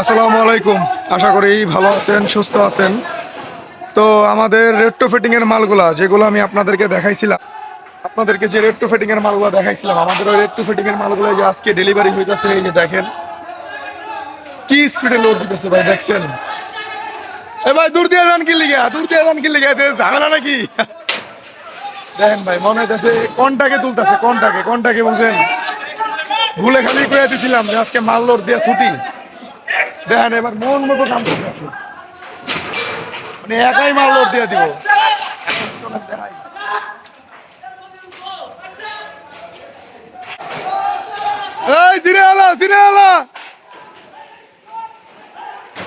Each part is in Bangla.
আসসালামু আলাইকুম। আশা করি ভালো আছেন, সুস্থ আছেন। তো আমাদের রেট্রো ফিটিং এর মালগুলা, যেগুলো আমি আপনাদেরকে দেখাইছিলাম, আপনাদেরকে যে রেট্রো ফিটিং এর মালগুলো দেখাইছিলাম, আমাদের ওই রেট্রো ফিটিং এর মালগুলো যে আজকে ডেলিভারি হইতাছে, এই যে দেখেন। কি স্পিডে লোড দিতেছে ভাই, দেখছেন? এ ভাই, দূর দিয়ে যান কি লিগা, দূর দিয়ে যান কি লিগা ঝামেলা নাকি? দেখেন ভাই, মনে হইতেছে কোনটাকে তুলতেছে, কোনটাকে কোনটাকে বুঝেন? ভুলে খালি কয়ে দিছিলাম যে আজকে মাল লোড দিয়ে ছুটি। দেখেন, এবার মন মতো মানে একাই মাল লোড দিয়ে দিব।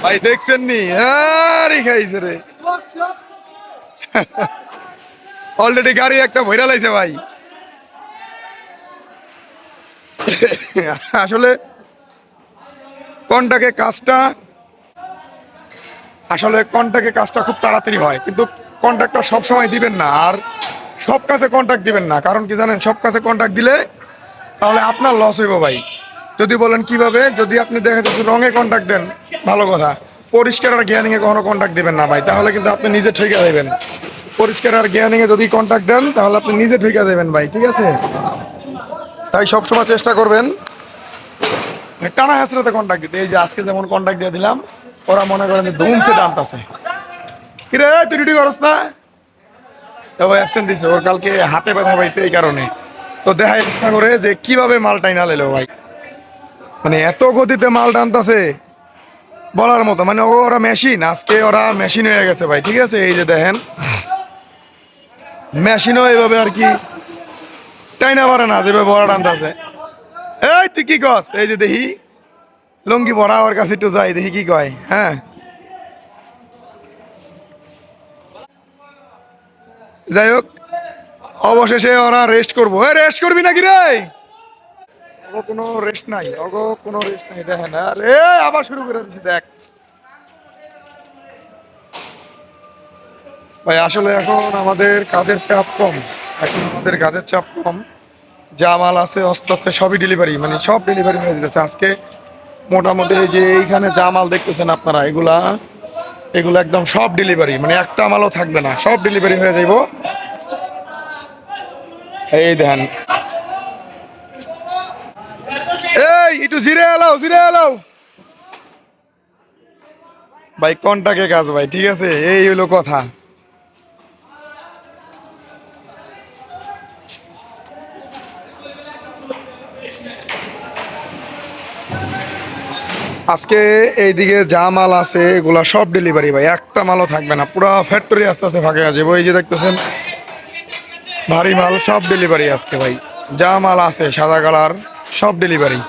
ভাই, দেখছেন নি? খাইছে রে। অলরেডি গাড়ি একটা ভৈরা লাইছে ভাই। আসলে কন্টাকে কাজটা, আসলে কন্টাকে কাজটা খুব তাড়াতাড়ি হয়, কিন্তু কন্ট্যাক্টটা সব সময় দিবেন না, আর সব কাছে কন্ট্যাক্ট দিবেন না, কারণ কি জানেন, সব কাছে কন্ট্যাক্ট দিলে তাহলে আপনার লস হইব ভাই। যদি বলেন কীভাবে, যদি আপনি দেখা যাচ্ছে রঙে কন্ট্যাক্ট দেন, ভালো কথা, পরিষ্কার আর জ্ঞানিংয়ে কখনো কন্ট্যাক্ট দিবেন না ভাই, তাহলে কিন্তু আপনি নিজে ঠেকে দেবেন পরিষ্কার আর জ্ঞানিংয়ে যদি কন্ট্যাক্ট দেন, তাহলে আপনি নিজে ঠেকে দেবেন ভাই, ঠিক আছে? তাই সবসময় চেষ্টা করবেন টানা হাসরাতে কন্ট্যাক্ট দিতে। এই যে আজকে যেমন কন্ট্যাক্ট দিয়ে দিলাম, ওরা মনে করেন যে ধুমছে টানতাছে কিরে, তুই ডিউটি করস না? ও অ্যাবসেন্ট দিছে। ওর কালকে হাতে ব্যথা পাইছে এই কারণে। তো দেখা ইচ্ছা করে যে কীভাবে মাল টাইনা লেলো ভাই। মানে এত গতিতে মাল টানতাছে, বলার মতো। মানে ওরা মেশিন আজকে ওরা মেশিন হয়ে গেছে ভাই, ঠিক আছে? এই যে দেখেন। মেশিনও এইভাবে আর কি টাইনা পারে না, যেভাবে বড় টানতাছে। এই, তুই কি কস? এই যে দেখি, লঙ্গি পরা, ওর কাছে একটু যাই, দেখি কি কয় হ্যাঁ? যাই হোক, অবশেষে ওরা রেস্ট করব। রেস্ট করবি নাকি রে? ওগো কোনো রেস্ট নাই, ওগো কোনো রেস্ট নাই, দেখেন, আরে আবার শুরু করে দিছি, দেখ। ভাই, আসলে এখন আমাদের কাজের চাপ কম, এখন আমাদের কাজের চাপ কম। যা মাল আছে, আস্তে আস্তে সবই ডেলিভারি মানে সব ডেলিভারি হয়ে যেতেছে। আজকে মোটামুটি যে এইখানে যা মাল দেখতেছেন আপনারা, এগুলা, এগুলো একদম সব ডেলিভারি মানে একটা মালও থাকবে না, সব ডেলিভারি হয়ে যাইব। এই দেন এই, একটু জিরে এলাও জিরে এলাও। ভাই কন্টাকে কাজ ভাই, ঠিক আছে? এই হলো কথা। আজকে এইদিকে যা মাল আছে, এগুলা সব ডেলিভারি ভাই। একটা মালও থাকবে না। পুরো ফ্যাক্টরি আস্তে আস্তে ফাঁকে আছে। ওই যে দেখতেছেন, ভারী মাল, সব ডেলিভারি আজকে ভাই। যা মাল আছে, সাদা কালার, সব ডেলিভারি